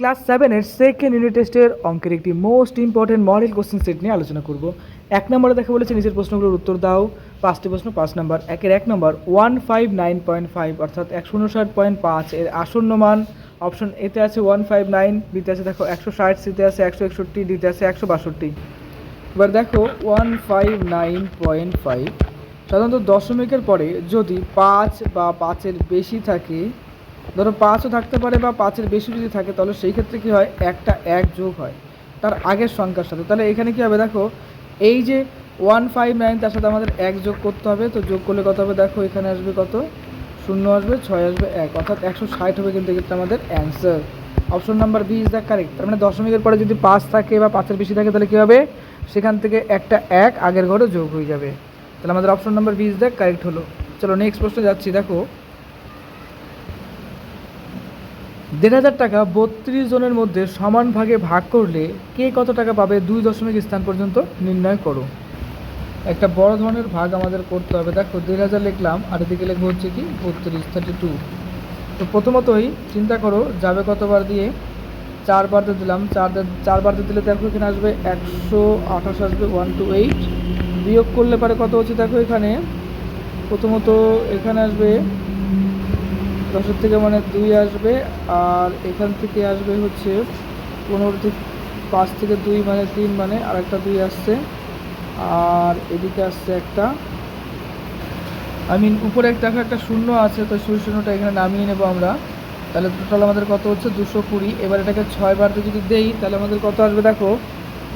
Class সেভেনের second unit টেস্টের অঙ্কের একটি most important model question set নিয়ে আলোচনা করব। এক নম্বরে দেখা বলেছে নিজের প্রশ্নগুলোর উত্তর দাও। পাঁচটি প্রশ্ন, পাঁচ নম্বর। একের এক নম্বর one five nine point five অর্থাৎ একশো উনষাট পয়েন্ট পাঁচ এর আসন্ন মান। অপশন এতে আছে ওয়ান ফাইভ নাইন বিতে আছে দেখো একশো ষাট সিতে আছে একশো একষট্টি ডিতে আছে একশো বাষট্টি। এবার দেখো one five nine point five সাধারণত দশমিকের পরে যদি পাঁচ বা পাঁচের বেশি থাকে ধরো পাঁচও থাকতে পারে বা পাঁচের বেশি যদি থাকে, তাহলে সেই ক্ষেত্রে কী হয়? একটা এক যোগ হয় তার আগের সংখ্যার সাথে। তাহলে এখানে কী হবে? দেখো, এই যে ওয়ান ফাইভ নাইন তার সাথে আমাদের এক যোগ করতে হবে, তো যোগ করলে কত হবে? দেখো, এখানে আসবে কত? শূন্য আসবে, ছয় আসবে, এক। অর্থাৎ একশো ষাট হবে কিন্তু এক্ষেত্রে আমাদের answer option number B is the correct তার মানে দশমিকের পরে যদি পাঁচ থাকে বা পাঁচের বেশি থাকে, তাহলে কী হবে? সেখান থেকে একটা এক আগের ঘরে যোগ হয়ে যাবে। তাহলে আমাদের option number B is the correct হলো। চলো নেক্সট প্রশ্নে যাচ্ছি। দেখো দেড় হাজার টাকা বত্রিশ জনের মধ্যে সমান ভাগে ভাগ করলে কে কত টাকা পাবে দুই দশমিক স্থান পর্যন্ত নির্ণয় করো। একটা বড় ধরনের ভাগ আমাদের করতে হবে। দেখো, দেড় হাজার লিখলাম, আর এদিকে লিখব হচ্ছে কি বত্রিশ থার্টি টু তো প্রথমতই চিন্তা করো, যাবে কতবার দিয়ে? চারবার দিয়ে দিলাম, চার চারবার দিয়ে দিলে দেখো এখানে আসবে একশো আঠাশ, আসবে ওয়ান টু এইট বিয়োগ করলে পারে কত হচ্ছে দেখো এখানে? প্রথমত এখানে আসবে দশের থেকে মানে দুই আসবে, আর এখান থেকে আসবে হচ্ছে পনেরো থেকে পাঁচ থেকে দুই মানে তিন মানে আর একটা দুই আসছে, আর এদিকে আসছে একটা। আই মিন উপরে একটা একটা শূন্য আছে, তো সেই শূন্যটা এখানে নামিয়ে নেব আমরা। তাহলে টোটাল আমাদের কত হচ্ছে? দুশো কুড়ি। এবার এটাকে ছয় বারতে যদি দেই, তাহলে আমাদের কত আসবে দেখো?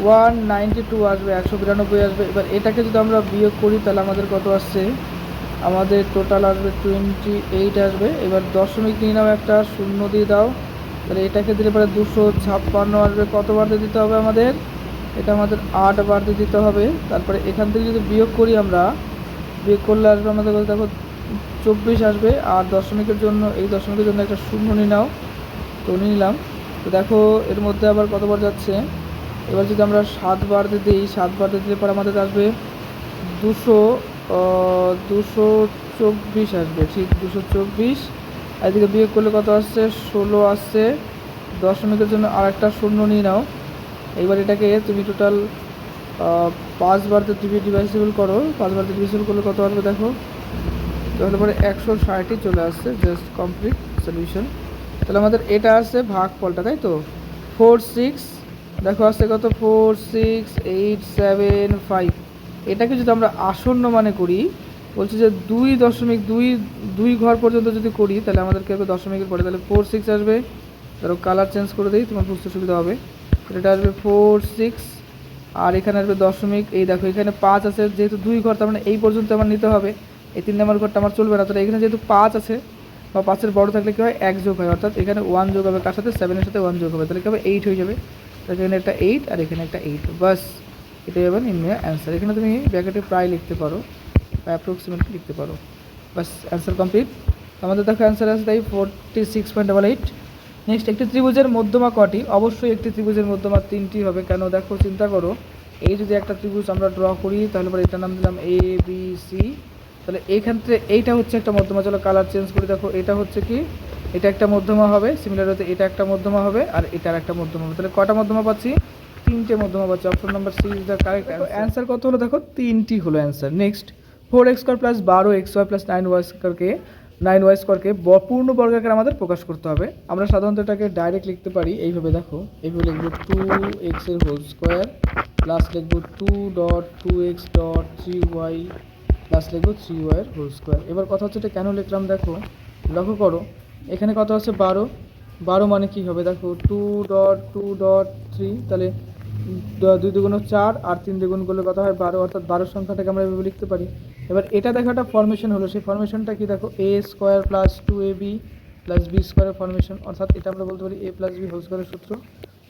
ওয়ান নাইনটি টু আসবে, একশো বিরানব্বই আসবে। এবার এটাকে যদি আমরা বিয়োগ করি, তাহলে আমাদের কত আসছে? আমাদের টোটাল আসবে টোয়েন্টি এইট আসবে। এবার দশমিক নিয়ে নাও একটা, শূন্য দিয়ে দাও। তাহলে এটাকে দিলে পরে দুশো ছাপ্পান্ন আসবে। কত বারতে দিতে হবে আমাদের? এটা আমাদের আট বারতে দিতে হবে। তারপরে এখান থেকে যদি বিয়োগ করি আমরা, বিয়োগ করলে আসবে আমাদের দেখো, চব্বিশ আসবে। আর দশমিকের জন্য, এই দশমিকের জন্য একটা শূন্য নিয়ে নাও। তো নিলাম। তো দেখো, এর মধ্যে আবার কতবার যাচ্ছে? এবার যদি আমরা সাত বারতে দিই, সাত বারতে দিলে পরে আমাদের আসবে দুশো দুশো চব্বিশ আসবে, ঠিক দুশো চব্বিশ। এদিকে বিয়োগ করলে কত আসছে? ষোলো আসছে। দশমিকের জন্য আর একটা শূন্য নিয়ে নাও। এইবার এটাকে তুমি টোটাল পাঁচ বারতে ডিভি ডিভাইসেবল করো। পাঁচ বারতে ডিভাইসেবল করলে কত আসবে দেখো? তাহলে পরে একশো ষাটই চলে আসছে জাস্ট কমপ্লিট সলিউশন তাহলে আমাদের এটা আসছে ভাগ ফলটা তাই তো? ফোর সিক্স দেখো আসছে কত? Four six eight seven five এটাকে যদি আমরা আসন্ন মানে করি, বলছি যে দুই দশমিক দুই দুই ঘর পর্যন্ত যদি করি, তাহলে আমাদের কী হবে দশমিকের পরে তাহলে ফোর সিক্স আসবে। ধরো কালার চেঞ্জ করে দিই, তোমার বুঝতে সুবিধা হবে। এটা আসবে ফোর সিক্স আর এখানে আসবে দশমিক, এই দেখো এখানে পাঁচ আছে, যেহেতু দুই ঘর, তার মানে এই পর্যন্ত আমার নিতে হবে। এই তিন নম্বর ঘরটা আমার চলবে না, তাহলে এখানে যেহেতু পাঁচ আছে, বা পাঁচের বড় থাকলে কী হয়? এক যোগ হয়, অর্থাৎ এখানে ওয়ান যোগ হবে কার সাথে? সেভেনের সাথে ওয়ান যোগ হবে, তাহলে কী হবে? এইট হয়ে যাবে। তাহলে এখানে একটা এইট আর এখানে একটা এইট বাস। এটাই হবে নির্ণয় অ্যান্সার এখানে তুমি ব্যাকেটে প্রায় লিখতে পারো বা অ্যাপ্রক্সিমেটলি লিখতে পারো। বাস অ্যান্সার কমপ্লিট আমাদের দেখো অ্যান্সার আছে তাই forty six point double eight next একটি ত্রিভুজের মধ্যমা কটি? অবশ্যই একটি ত্রিভুজের মধ্যমা তিনটি হবে। কেন? দেখো, চিন্তা করো। এই যদি একটা ত্রিভুজ আমরা ড্র করি, তাহলে পরে এটার নাম দিলাম এ বি সি তাহলে এইখান এইটা হচ্ছে একটা মধ্যমা। চলো কালার চেঞ্জ করে দেখো। এটা হচ্ছে কি? এটা একটা মধ্যমা হবে। সিমিলার হতে এটা একটা মধ্যমা হবে আর এটার একটা মধ্যমা হবে। তাহলে কটা মধ্যমা পাচ্ছি? তিনটে মধ্যমা পাচ্ছি option number C is the correct answer কত হলো দেখো? তিনটি হলো answer next four X square plus বারো X Y plus nine Y স্কোয়ারকে নাইন ওয়াই স্কোয়ারকে পূর্ণ বর্গাকার আমাদের প্রকাশ করতে হবে। আমরা সাধারণত এটাকে ডাইরেক্ট লিখতে পারি, এইভাবে দেখো। এইভাবে লিখব টু এক্সের হোল স্কোয়ার প্লাস লিখব two dot two X dot three Y plus লিখব থ্রি ওয়াইয়ের হোল স্কোয়ার এবার কথা হচ্ছে এটা কেন লিখলাম দেখো? লক্ষ্য করো, এখানে কত আছে? বারো। বারো মানে কি হবে? দেখো two dot two dot three তাহলে দুই দুগুণ চার আর তিন দুগুণ করলে কত হয় বারো? অর্থাৎ বারো সংখ্যাটাকে আমরা এভাবে লিখতে পারি। এবার এটা দেখো একটা ফর্মেশন হলো। সেই ফর্মেশনটা কি দেখো? A square plus two A B plus B স্কোয়ারের ফর্মেশন অর্থাৎ এটা আমরা বলতে পারি এ প্লাস বি হোল স্কোয়ারের সূত্র।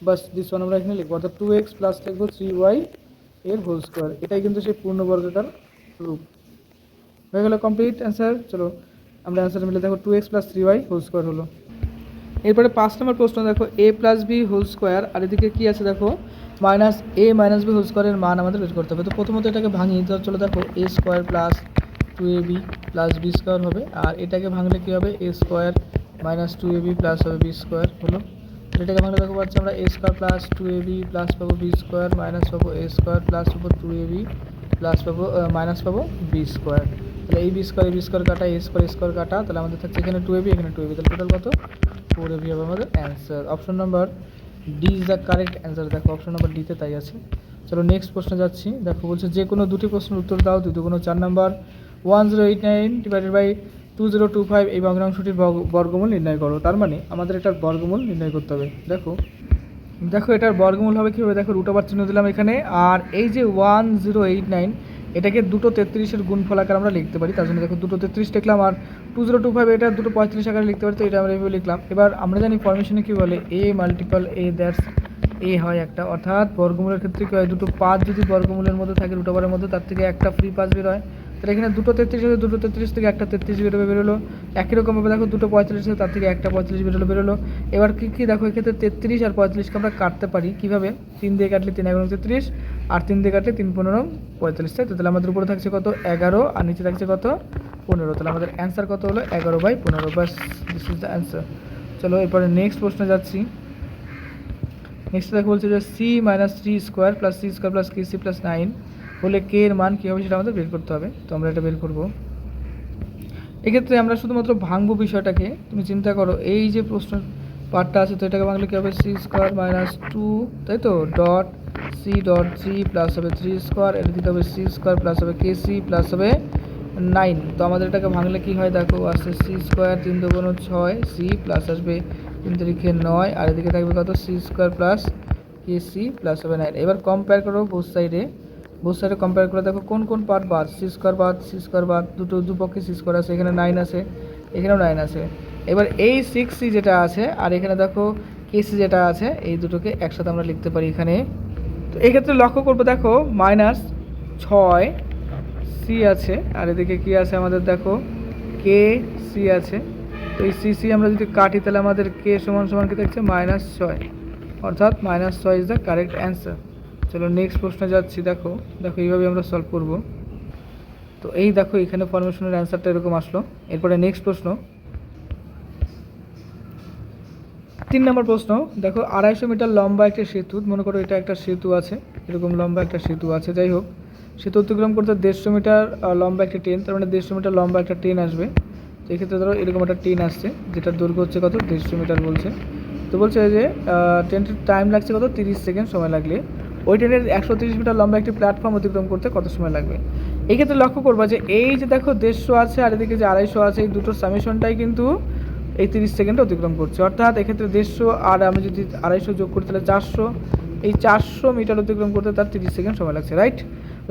বাস দিস ওয়ান আমরা এখানে লিখব। অর্থাৎ টু এক্স প্লাস লিখব থ্রি ওয়াই এর হোল স্কোয়ার এটাই কিন্তু সেই পূর্ণবর্গটার রূপ। হয়ে গেল কমপ্লিট অ্যান্সার চলো, আমরা অ্যান্সার মিলে দেখো two X plus three Y whole square হলো। এরপরে পাঁচ নম্বর প্রশ্ন, দেখো A plus B whole square আর এদিকে কী আছে, দেখো minus A minus B whole স্কোয়ারের মান আমাদের বের করতে হবে। তো প্রথমত এটাকে ভাঙিয়ে তো চলো দেখো A square plus two A B plus B square হবে, আর এটাকে ভাঙলে কী হবে? A square minus two A B plus হবে বি স্কোয়ার হলো। এটাকে ভাঙলে দেখো, পাচ্ছি আমরা A square plus two A B plus পাবো বি স্কোয়ার মাইনাস পাবো এ স্কোয়ার প্লাস পাবো টু এ বি প্লাস পাবো মাইনাস পাবো বি স্কোয়ার তাহলে এই বি স্কোয়ার বি স্কোয়ার কাটা এ স্কোয়ার স্কোয়ার কাটা, তাহলে আমাদের থাকছে এখানে টু এ বি এখানে টু এ বি তাহলে টোটাল কত? ফোর এ বি হবে আমাদের answer option number D is the correct answer দেখো অপশন নাম্বার ডিতে তাই আছে। চলো নেক্সট প্রশ্নে যাচ্ছি। দেখো, বলছে যে কোনো দুটি প্রশ্নের উত্তর দাও দুটো কোনো চার number one zero eight nine divided by two zero two five এই ভগ্নাংশটির বর্গ- বর্গমূল নির্ণয় করো। তার মানে আমাদের এটার বর্গমূল নির্ণয় করতে হবে। দেখো দেখো এটার বর্গমূল হবে কীভাবে? দেখো রুট ওভার চিহ্ন দিলাম এখানে। আর এই যে ওয়ান জিরো এইট নাইন এটাকে দুটো তেত্রিশের গুণফল আকারে আমরা লিখতে পারি। তার জন্য দেখো দুটো তেত্রিশ লিখলাম আর টু জিরো টু ফাইভ এটা দুটো পঁয়ত্রিশ আকারে লিখতে পারি, তো এটা আমরা এভাবে লিখলাম। এবার আমরা জানি ফরমেশনে কী বলে? এ মাল্টিপল এ দ্যাটস এ হয় একটা। অর্থাৎ বর্গমূলের ক্ষেত্রে কী হয়? দুটো পাঁচ যদি বর্গমূলের মধ্যে থাকে রুট ওভারের মধ্যে, তার থেকে একটা ফ্রি পাঁচ বের হয়। তাহলে এখানে দুটো তেত্রিশ আছে, দুটো তেত্রিশ থেকে একটা তেত্রিশ বেরোবে, বেরোলো। একই রকমভাবে দেখো দুটো পঁয়তাল্লিশ আছে, তার থেকে একটা পঁয়তাল্লিশ বেরোলো বেরোলো। এবার কী কী দেখো, এক্ষেত্রে তেত্রিশ আর পঁয়তাল্লিশকে আমরা কাটতে পারি। কীভাবে? তিন দিয়ে কাটলে তিন এগারো, তেত্রিশ। আর তিন দিয়ে কাটলে তিন, পনেরো, পঁয়তাল্লিশ। তাই তো? তাহলে আমাদের উপরে থাকছে কত? এগারো। আর নিচে থাকছে কত? পনেরো। তাহলে আমাদের অ্যান্সার কত হলো? এগারো বাই পনেরো। বাস দিস ইজ দ্য অ্যান্সার চলো, এরপরে নেক্সট প্রশ্নে যাচ্ছি। নেক্সট দেখো বলছে যে C minus three square plus C square plus K C plus nine হলে কে এর মান কী হবে সেটা আমাদের বের করতে হবে। তো আমরা এটা বের করব। এক্ষেত্রে আমরা শুধুমাত্র ভাঙবো বিষয়টাকে। তুমি চিন্তা করো, এই যে প্রশ্ন পার্টটা আছে, তো এটাকে ভাঙলে কী হবে? সি স্কোয়ার মাইনাস টু তাই তো? Dot C dot three plus হবে থ্রি স্কোয়ার এটা দিতে হবে সি স্কোয়ার প্লাস হবে কে সি প্লাস হবে নাইন তো আমাদের এটাকে ভাঙলে কী হয়? দেখো, আসছে সি স্কোয়ার তিন দুগুণ ছয় সি প্লাস আসবে তিন তারিখে নয়, আর এদিকে থাকবে কত? C square plus K C plus হবে নাইন এবার কম্পেয়ার করো বোথ সাইডে সাইডে কম্পেয়ার করে দেখো কোন কোন পার্ট বাদ সি স্কোয়ার বাদ সি বাদ, দুটো দুপক্ষে সি স্কোয়ার আছে, এখানে নাইন আছে, এখানেও নাইন আছে। এবার এই সিক্স সি যেটা আছে, আর এখানে দেখো কে সি যেটা আছে, এই দুটোকে একসাথে আমরা লিখতে পারি এখানে। তো এই ক্ষেত্রে লক্ষ্য করব দেখো মাইনাস ছয় সি আছে, আর এদিকে কি আছে আমাদের দেখো কে সি আছে। তো এই সি সি আমরা যদি কাটি, তাহলে আমাদের কে সমান সমান কি থাকছে? মাইনাস ছয়। অর্থাৎ মাইনাস ছয় ইজ দ্য কারেক্ট অ্যান্সার চলো নেক্সট প্রশ্নে যাচ্ছি, দেখো। দেখো, এইভাবে আমরা সলভ করব। তো এই দেখো, এখানে ফরমেশনের অ্যান্সারটা এরকম আসলো। এরপরে নেক্সট প্রশ্ন। তিন নম্বর প্রশ্ন, দেখো, আড়াইশো মিটার লম্বা একটা সেতু, মনে করো এটা একটা সেতু আছে, এরকম লম্বা একটা সেতু আছে, যাই হোক। সেতু অতিক্রম করতে দেড়শো মিটার লম্বা একটা ট্রেন তার মানে দেড়শো মিটার লম্বা একটা ট্রেন আসবে। তো এক্ষেত্রে ধরো, এরকম একটা ট্রেন আসছে, যেটার দৈর্ঘ্য হচ্ছে কত? দেড়শো মিটার বলছে। তো বলছে যে ট্রেনটির টাইম লাগছে কত? তিরিশ সেকেন্ড সময় লাগলে। ওই ট্রেনের একশো তিরিশ মিটার লম্বা একটি প্ল্যাটফর্ম অতিক্রম করতে কত সময় লাগবে? এই ক্ষেত্রে লক্ষ্য করবা যে এই যে দেখো দেড়শো আছে, আর এদিকে যে আড়াইশো আছে, এই দুটো সামেশনটাই কিন্তু এই তিরিশ সেকেন্ডে অতিক্রম করছে। অর্থাৎ এক্ষেত্রে দেড়শো আর আমি যদি আড়াইশো যোগ করি, তাহলে চারশো। এই চারশো মিটার অতিক্রম করতে তার তিরিশ সেকেন্ড সময় লাগছে রাইট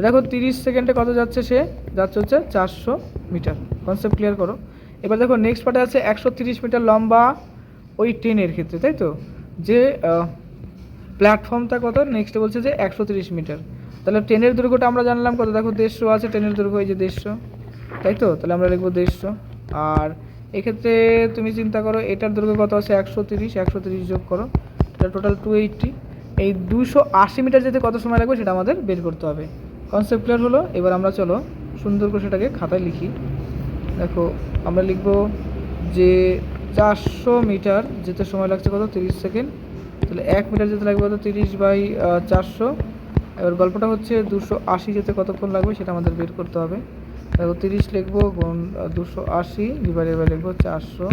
দেখো তিরিশ সেকেন্ডে কত যাচ্ছে সে? যাচ্ছে হচ্ছে চারশো মিটার। কনসেপ্ট ক্লিয়ার করো। এবার দেখো নেক্সট পার্টে আছে একশো তিরিশ মিটার লম্বা ওই ট্রেনের ক্ষেত্রে, তাই তো? যে প্ল্যাটফর্মটা কত? নেক্সট বলছে যে একশো তিরিশ মিটার। তাহলে ট্রেনের দৈর্ঘ্যটা আমরা জানলাম কত? দেখো দেড়শো আছে, ট্রেনের দৈর্ঘ্য এই যে দেড়শো। তাই তো? তাহলে আমরা লিখব দেড়শো। আর এক্ষেত্রে তুমি চিন্তা করো, এটার দৈর্ঘ্য কত আছে? একশো তিরিশ একশো তিরিশ যোগ করো। এটা টোটাল টু এইটটি এই দুশো আশি মিটার যেতে কত সময় লাগবে সেটা আমাদের বের করতে হবে। কনসেপ্ট ক্লিয়ার হলো? এবার আমরা চলো সুন্দর করে সেটাকে খাতায় লিখি। দেখো, আমরা লিখব যে চারশো মিটার যেতে সময় লাগছে কত? তিরিশ সেকেন্ড। তাহলে এক মিটার যেতে লাগবে কত তিরিশ বাই চারশো। এবার গল্পটা হচ্ছে দুশো আশি যেতে কতক্ষণ লাগবে সেটা আমাদের বের করতে হবে। দেখো তিরিশ লিখব গুণ দুশো আশি ডিভাইডেড বাই লিখব চারশো।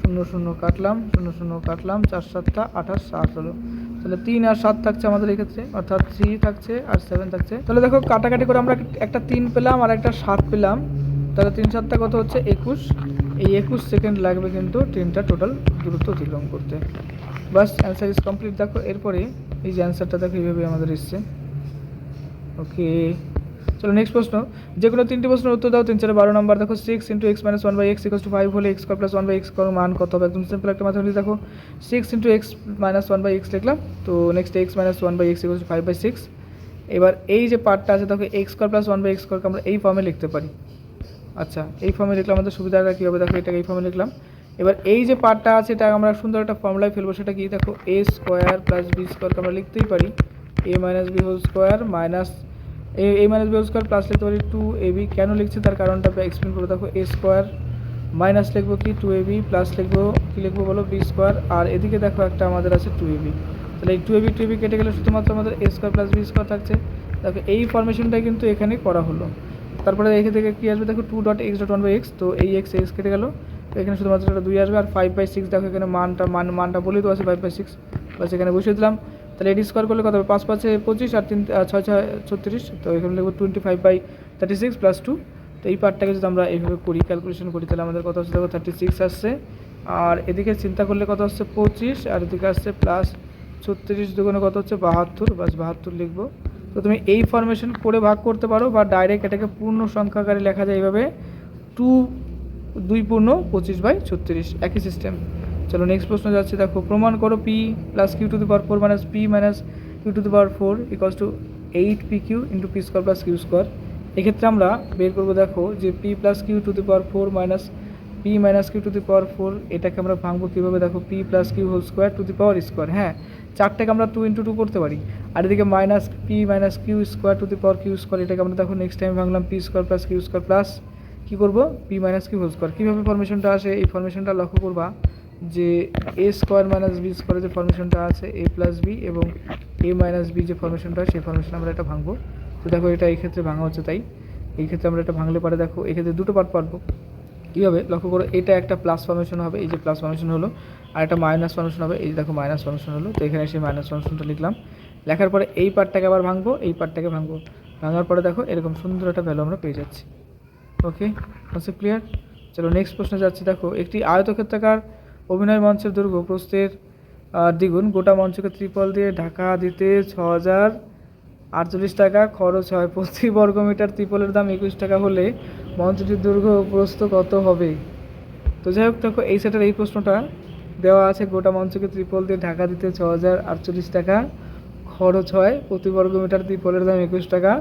শূন্য শূন্য কাটলাম, শূন্য শূন্য কাটলাম, চার সাতটা আঠাশ সাত হলো। তাহলে তিন আর সাত থাকছে আমাদের এক্ষেত্রে, অর্থাৎ থ্রি থাকছে আর সেভেন থাকছে। তাহলে দেখো কাটাকাটি করে আমরা একটা তিন পেলাম আর একটা সাত পেলাম। তাহলে তিন সাতটা কত হচ্ছে? একুশ। এই একুশ সেকেন্ড লাগবে কিন্তু ট্রেনটা টোটাল দূরত্ব অতিক্রম করতে। বাস অ্যান্সার ইজ কমপ্লিট দেখো, এরপরে এই যে অ্যান্সারটা দেখো, এইভাবে আমাদের এসছে। ওকে চলো নেক্সট প্রশ্ন। যে কোনো তিনটি প্রশ্নের উত্তর দাও, তিন চারে বারো নম্বর দেখো six into x minus one by x equals to five হলে x plus one by x square মান কত হবে? একদম সিম্পল একটা ম্যাথমেটিক্স দেখো। Six into x minus one by x লিখলাম। তো next x minus one by x equals to five by six এবার এই যে পার্টটা আছে, দেখো x square plus one by x স্কোয়ারকে আমরা এই ফর্মে লিখতে পারি। আচ্ছা এই ফর্মে লিখলাম আমাদের সুবিধাটা কী হবে দেখো, এটাকে এই ফর্মে লিখলাম এবার এই যে পার্টটা আছে, এটা আমরা সুন্দর একটা ফর্মুলায় ফেলব, সেটা কি? দেখো এ স্কোয়ার প্লাস বি স্কোয়ারকে আমরা লিখতেই পারি। A minus b whole square minus a a minus b whole square plus লিখতে পারি টু এ বি কেন লিখছি? তার কারণটা এক্সপ্লেন করে দেখো এ স্কোয়ার মাইনাস লিখব কি? টু এ বি প্লাস লিখব, কী লিখব বলো? বি স্কোয়ার আর এদিকে দেখো, একটা আমাদের আছে টু এ বি তাহলে এই two a b two a b কেটে গেলে শুধুমাত্র আমাদের a square plus b square থাকছে। দেখো, এই ফরমেশনটাই কিন্তু এখানে করা হলো। তারপরে এখান থেকে কী আসবে? দেখো two dot x dot one by x তো এই এক্স এক্স কেটে গেলো। তো এখানে শুধুমাত্র একটা দুই আসবে, আর ফাইভ বাই সিক্স দেখো এখানে মানটা, মান, মানটা বলেই তো আছে ফাইভ বাই সিক্স বাস এখানে বসিয়ে দিলাম। তাহলে এডি স্কোয়ার করলে কত হবে? পাঁচ, পাঁচে পঁচিশ, আর তিন ছয় ছয়, ছত্রিশ। তো এখানে লিখব twenty five by thirty six plus two তো এই পার্টটাকে যদি আমরা এইভাবে করি ক্যালকুলেশন করি, তাহলে আমাদের কত আসছে? দেখো থার্টি সিক্স আসছে। আর এদিকে চিন্তা করলে কত আসছে? পঁচিশ। আর এদিকে আসছে প্লাস ছত্রিশ দুগুণে কত হচ্ছে? বাহাত্তর। বাস বাহাত্তর লিখব। তো তুমি এই ফরমেশন করে ভাগ করতে পারো বা ডাইরেক্ট এটাকে পূর্ণ সংখ্যা আকারে লেখা যায় এইভাবে। টু দুই পূর্ণ, পঁচিশ বাই ছত্রিশ। একই সিস্টেম চলো নেক্সট প্রশ্ন যাচ্ছে, দেখো, প্রমাণ করো p plus q to the power four minus p minus q to the power four equals to eight p q into p square plus q square এক্ষেত্রে আমরা বের করব, দেখো, যে p plus q to the power four minus p minus q to the power four এটাকে আমরা ভাঙবো কীভাবে? দেখো p plus q whole square to the power square হ্যাঁ? চারটাকে আমরা টু ইন্টু টু করতে পারি। আর এদিকে minus p minus q square to the power q square এটাকে আমরা দেখো next time ভাঙলাম p square plus q square plus কী করব? P minus q whole square কীভাবে ফরমেশনটা আসে? এই ফর্মেশনটা লক্ষ্য করবা যে এ স্কোয়ার মাইনাস বি স্কোয়ারের যে ফর্মেশনটা আছে এ প্লাস বি এবং এ মাইনাস বি যে ফরমেশনটা সেই ফরমেশন আমরা এটা ভাঙবো। তো দেখো এটা এই ক্ষেত্রে ভাঙা হচ্ছে তাই। এই ক্ষেত্রে আমরা এটা ভাঙলে পারে দেখো এক্ষেত্রে দুটো পার্ট পারব। কীভাবে? লক্ষ্য করো, এটা একটা প্লাস ফর্মেশন হবে, এই যে প্লাস ফর্মেশন হলো, আর একটা মাইনাস ফর্মেশন হবে, এই যে দেখো মাইনাস ফর্মেশন হলো, তো এখানে সেই মাইনাস ফর্মেশনটা লিখলাম। লেখার পরে এই পার্টটাকে আবার ভাঙবো, এই পার্টটাকে ভাঙবো। ভাঙার পরে দেখো, এরকম সুন্দর একটা ভ্যালু আমরা পেয়ে যাচ্ছি। ওকে কনসেপ্ট ক্লিয়ার চলো নেক্সট প্রশ্নে যাচ্ছি, দেখো, একটি আয়তক্ষেত্রাকার অভিনয় মঞ্চের দৈর্ঘ্য প্রস্তের দ্বিগুণ। গোটা মঞ্চকে ত্রিপল দিয়ে ঢাকা দিতে ছ হাজার আটচল্লিশ টাকা, খরচ হয় প্রতি বর্গমিটার ত্রিপলের দাম একুশ টাকা হলে মঞ্চটির দৈর্ঘ্য ও প্রস্থ কত হবে? তো যাই হোক, দেখো, এই সেটের এই প্রশ্নটা দেওয়া আছে গোটা মঞ্চকে ত্রিপল দিয়ে ঢাকা দিতে ছ হাজার আটচল্লিশ টাকা, খরচ হয় প্রতি বর্গমিটার ত্রিপলের দাম একুশ টাকা।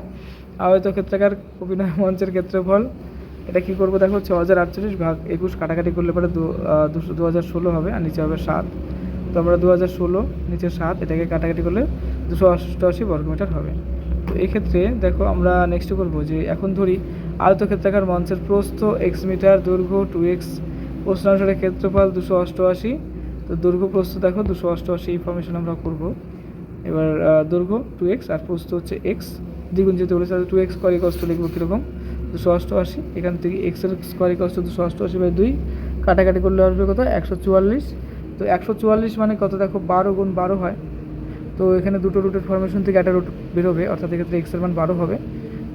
আয়তক্ষেত্রাকার অভিনয় মঞ্চের ক্ষেত্রফল, এটা কী করব? দেখো, ছ হাজার আটচল্লিশ ভাগ একুশ কাটাকাটি করলে পরে দুশো, দু হাজার ষোলো হবে আর নিচে হবে সাত। তো আমরা দু হাজার ষোলো, নিচে সাত, এটাকে কাটাকাটি করলে দুশো অষ্টআশি বর্গমিটার হবে। তো এক্ষেত্রে দেখো, আমরা নেক্সট করব যে এখন ধরি আয়তক্ষেত্রাকার মঞ্চের প্রস্থ এক্স মিটার, দৈর্ঘ্য টু এক্স প্রশ্নানুসারে ক্ষেত্রফল দুশো অষ্টআশি। তো দৈর্ঘ্য, প্রস্থ দেখো, দুশো অষ্টআশি ইনফরমেশন আমরা করব। এবার দৈর্ঘ্য টু এক্স আর প্রস্থ হচ্ছে এক্স দ্বিগুণ যেতে বলেছে টু এক্স স্কোয়ার কষ্ট লিখব কীরকম? দুশো অষ্টআশি। এখান থেকে এক্সের স্কোয়ার কষ্ট দুশো অষ্টআশি বাই দুই। কাটাকাটি করলে আসবে কত? একশো চুয়াল্লিশ। তো একশো চুয়াল্লিশ মানে কত? দেখো, বারো গুণ বারো হয়। তো এখানে দুটো রুটের ফরমেশন থেকে একটা রুট বেরোবে, অর্থাৎ এক্ষেত্রে এক্সের মান বারো হবে।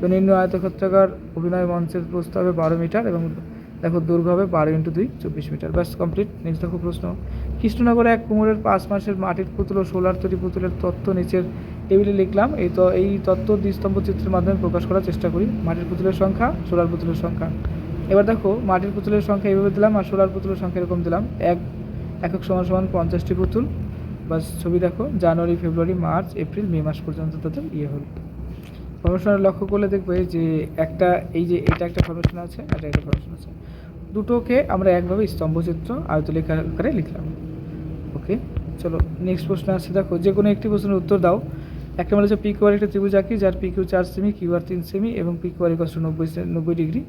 নিম্ন আয়তক্ষেত্রাকার অভিনয় মঞ্চের প্রস্থ হবে বারো মিটার এবং দেখো দৈর্ঘ্য হবে বারো ইন্টু দুই, চব্বিশ মিটার। ব্যাস কমপ্লিট নেক্সট দেখো প্রশ্ন। কৃষ্ণনগরে এক কুমোরের পাঁচ মাসের মাটির পুতুল ও সোলার তৈরি পুতুলের তত্ত্ব নিচের টেবিলে লিখলাম। এই তো, এই তত্ত্ব দ্বিস্তম্ভ চিত্রের মাধ্যমে প্রকাশ করার চেষ্টা করি। মাটির পুতুলের সংখ্যা, সোলার পুতুলের সংখ্যা। এবার দেখো, মাটির পুতুলের সংখ্যা এইভাবে দিলাম আর সোলার পুতুলের সংখ্যা এরকম দিলাম। এক, একক সমান সমান পঞ্চাশটি পুতুল। বাস ছবি দেখো। জানুয়ারি, ফেব্রুয়ারি, মার্চ, এপ্রিল, মে মাস পর্যন্ত তাদের ইয়ে হলো। ফরমেশন লক্ষ্য করলে দেখবে যে একটা, এই যে এটা একটা ফরমেশন আছে, আর একটা ফরমেশন আছে। দুটোকে আমরা একভাবে স্তম্ভচিত্র আয়তলেখা আকারে লিখলাম। ওকে? চলো নেক্সট প্রশ্ন আসছে, দেখো, যে কোনো একটি প্রশ্নের উত্তর দাও। একটা মানে হচ্ছে পি একটা ত্রিভুজ আঁকি, যার পি কিউ চার সেমি কিউআর তিন সেমি এবং পি কিউআর ইকস্ট নব্বই নব্বই ডিগ্রি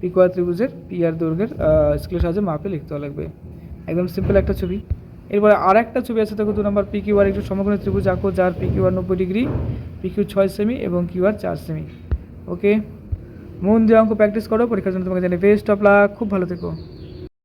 পি ত্রিভুজের পি আর দৈর্ঘ্যের স্কেলের সাহায্যে মাপে লিখতে লাগবে। একদম সিম্পল একটা ছবি। এরপরে আর একটা ছবি আছে, দেখো দু নম্বর পি কিউআর একটু সমগ্র ত্রিভুজ আঁকো, যার পি কিউআর নব্বই ডিগ্রি পি কিউ ছয় সেমি এবং কিউআর চার সেমি ওকে মন দিয়ে অঙ্ক প্র্যাকটিস করো, পরীক্ষার জন্য তোমাকে জানি বেস্ট অফ লাক খুব ভালো থেকো।